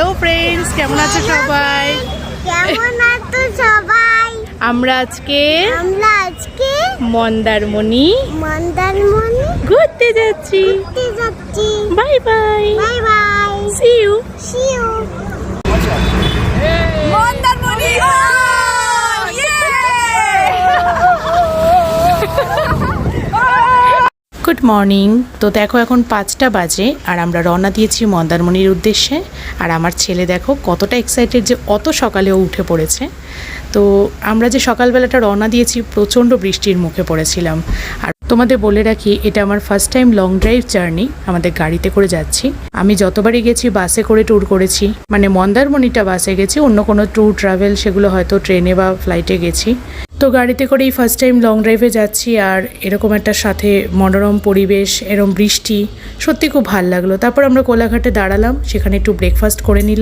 Hello friends কেমন আছো সবাই? কেমন আছো সবাই? আমরা আজকে আমরা আজকে মন্দারমণি মন্দারমণি ঘুরতে যাচ্ছি। ঘুরতে যাচ্ছি। Bye bye bye bye see you see you Mandarmani good morning. তো দেখো এখন পাঁচটা বাজে আর আমরা রওনা দিয়েছি মন্দারমণির উদ্দেশ্যে। আর আমার ছেলে দেখো কতটা এক্সাইটেড যে অত সকালেও উঠে পড়েছে। তো আমরা যে সকালবেলাটা রওনা দিয়েছি, প্রচণ্ড বৃষ্টির মুখে পড়েছিলাম। আর তোমাদের বলে রাখি, এটা আমার first time long drive journey আমাদের গাড়িতে করে যাচ্ছি। আমি যতবারই গেছি, বাসে করে ট্যুর করেছি। মানে মন্দারমণিটা বাসে গেছি, অন্য কোনো ট্যুর ট্রাভেল সেগুলো হয়তো ট্রেনে বা ফ্লাইটে গেছি। তো গাড়িতে করেই ফার্স্ট টাইম লং ড্রাইভে যাচ্ছি আর এরকম একটা সাথে মনোরম পরিবেশ, এরম বৃষ্টি, সত্যি খুব ভালো লাগল। তারপর আমরা কোলাঘাটে দাঁড়ালাম, সেখানে একটু ব্রেকফাস্ট করে নিলাম।